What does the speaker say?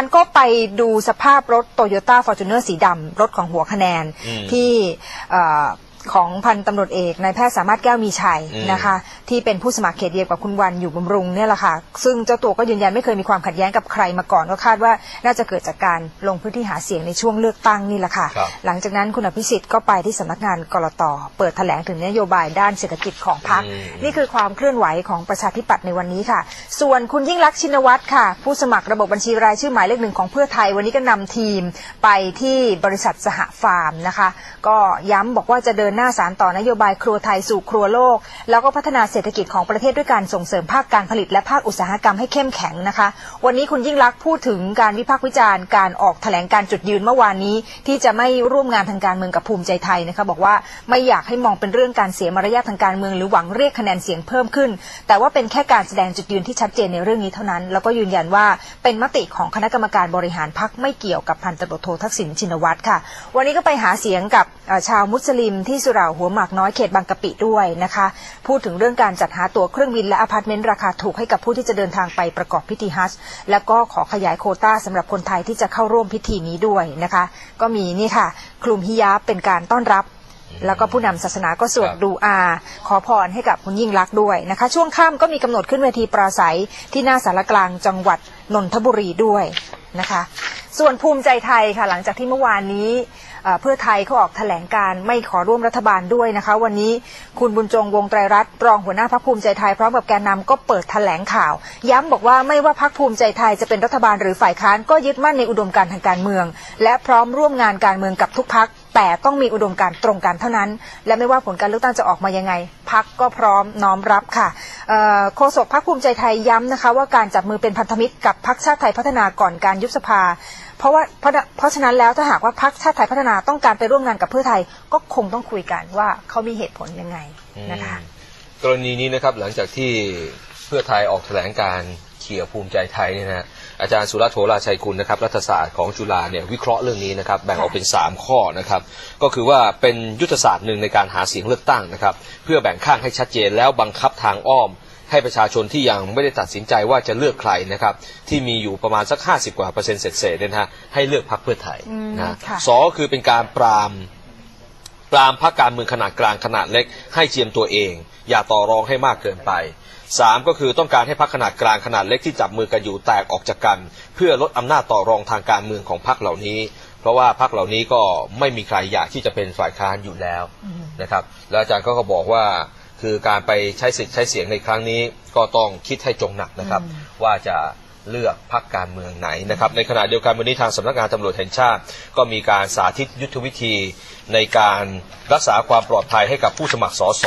อันก็ไปดูสภาพรถโตโยต้าฟอร์จูเนอร์สีดำรถของหัวคะแนนอืมที่เอ่อ ของพันตำรวจเอกนายแพทย์สามารถแก้วมีชัยอืมนะคะ ที่เป็นผู้สมัครเขตเดียวกับคุณวันอยู่บำรุงเนี่ยแหละค่ะ ซึ่งเจ้าตัวก็ยืนยันไม่เคยมีความขัดแย้งกับใครมาก่อนก็คาดว่าน่าจะเกิดจากการลงพื้นที่หาเสียงในช่วงเลือกตั้งนี่แหละค่ะครับหลังจากนั้นคุณอภิสิทธิ์ก็ไปที่สำนักงานกรตเปิดแถลงถึงนโยบายด้านเศรษฐกิจของพรรคอืมนี่คือความเคลื่อนไหวของประชาธิปัตย์ในวันนี้ค่ะ ส่วนคุณยิ่งรักษณ์ชินวัตรค่ะ ผู้สมัครระบบบัญชีรายชื่อหมายเลขหนึ่งของเพื่อไทยวันนี้ก็นำทีมไปที่บริษัทสหฟาร์มนะคะ ก็ย้ำบอกว่าจะเดินหน้าสารต่อนโยบายครัวไทยสู่ครัวโลก แล้วก็พัฒนาเศรษฐกิจของประเทศด้วยการส่งเสริมภาคการผลิตและภาคอุตสาหกรรมให้เข้มแข็งนะคะ วันนี้คุณยิ่งรักษณ์พูดถึงการวิพากษ์วิจารณ์การออกแถลงการจุดยืนเมื่อวานนี้ ที่จะไม่ร่วมงานทางการเมืองกับภูมิใจไทยนะคะบอกว่าไม่อยากให้มองเป็นเรื่องการเสียมารยาททางการเมืองหรือหวังเรียกคะแนนเสียงเพิ่มขึ้น แต่ว่าเป็นแค่การแสดงจุดยืนที่ชัดเจนในเรื่องนี้เท่านั้น แล้วก็ยืนยันว่าเป็นมติของคณะกรรมการบริหารพักไม่เกี่ยวกับพันตำรวจโททักษิณชินวัตรค่ะ วันนี้ก็ไปหาเสียงกับชาวมุสลิมที่สุเหร่าหัวหมากน้อยเขตบางกะปิด้วยนะคะ พูดถึงเรื่องการจัดหาตั๋วเครื่องบินและอพาร์ตเมนต์ราคาถูกให้กับผู้ที่จะเดินทางไปประกอบพิธีฮัจญ์แล้วก็ขอขยายโควต้าสำหรับคนไทยที่จะเข้าร่วมพิธีนี้ด้วยนะคะ ก็มีนี่ค่ะ คลุมฮิญาบเป็นการต้อนรับแล้วก็ผู้นำศาสนาก็สวดครับดูอา ขอพรให้กับคุณยิ่งรักษณ์ด้วยนะคะ ช่วงค่ำก็มีกำหนดขึ้นเวทีปราศัยที่หน้าสารกลางจังหวัดนนทบุรีด้วยนะคะ ส่วนภูมิใจไทยค่ะ หลังจากที่เมื่อวานนี้ เพื่อไทยเขาออกแถลงการไม่ขอร่วมรัฐบาลด้วยนะคะ วันนี้คุณบุญจงวงไตรรัตน์รองหัวหน้าพักภูมิใจไทยพร้อมกับแกนนำก็เปิดแถลงข่าว ย้ำบอกว่าไม่ว่าพักภูมิใจไทยจะเป็นรัฐบาลหรือฝ่ายค้านก็ยึดมั่นในอุดมการทางการเมือง และพร้อมร่วมงานการเมืองกับทุกพัก แต่ต้องมีอุดมการตรงกันเท่านั้น และไม่ว่าผลการเลือกตั้งจะออกมายังไงพักก็พร้อมน้อมรับค่ะโฆษกพักภูมิใจไทยย้ำนะคะ ว่าการจับมือเป็นพันธมิตรกับพักชาติไทยพัฒนาก่อนการยุบสภา เพราะว่าเพราะเพราะฉะนั้นแล้วถ้าหากว่าพักชาติไทยพัฒนาต้องการไปร่วมงานกับเพื่อไทยก็คงต้องคุยกันว่าเขามีเหตุผลยังไงนะคะ กรณีนี้นะครับหลังจากที่เพื่อไทยออกแถลงการ เขี่ยภูมิใจไทยเนี่ยนะฮะอาจารย์สุรโธราชัยคุณนะครับรัฐศาสตร์ของจุฬาเนี่ยวิเคราะห์เรื่องนี้นะครับแบ่งออกเป็น 3 ข้อนะครับก็คือว่าเป็นยุทธศาสตร์หนึ่งในการหาเสียงเลือกตั้งนะครับเพื่อแบ่งข้างให้ชัดเจนแล้วบังคับทางอ้อมให้ประชาชนที่ยังไม่ได้ตัดสินใจว่าจะเลือกใครนะครับที่มีอยู่ประมาณสัก 50 กว่าเปอร์เซ็นต์เศษๆเนี่ยนะฮะให้เลือกพรรคเพื่อไทยอืมนะค่ะสองก็คือเป็นการปราม ปรามพรรคการเมืองขนาดกลางขนาดเล็ก ให้เจียมตัวเอง อย่าต่อรองให้มากเกินไปสามก็คือต้องการให้พรรคขนาดกลางขนาดเล็กที่จับมือกันอยู่แตกออกจากกัน เพื่อลดอำนาจต่อรองทางการเมืองของพรรคเหล่านี้ เพราะว่าพรรคเหล่านี้ก็ไม่มีใครอยากที่จะเป็นฝ่ายค้านอยู่แล้วนะครับ แล้วอาจารย์ก็ก็บอกว่าคือการไปใช้สิทธิ์ใช้เสียงในครั้งนี้ก็ต้องคิดให้จงหนักนะครับ ว่าจะ เลือกพรรคการเมืองไหนนะครับในขณะเดียวกันวันนี้ทางสำนักงานตำรวจแห่งชาติ ก็มีการสาธิตยุทธวิธีในการรักษาความปลอดภัยให้กับผู้สมัครสส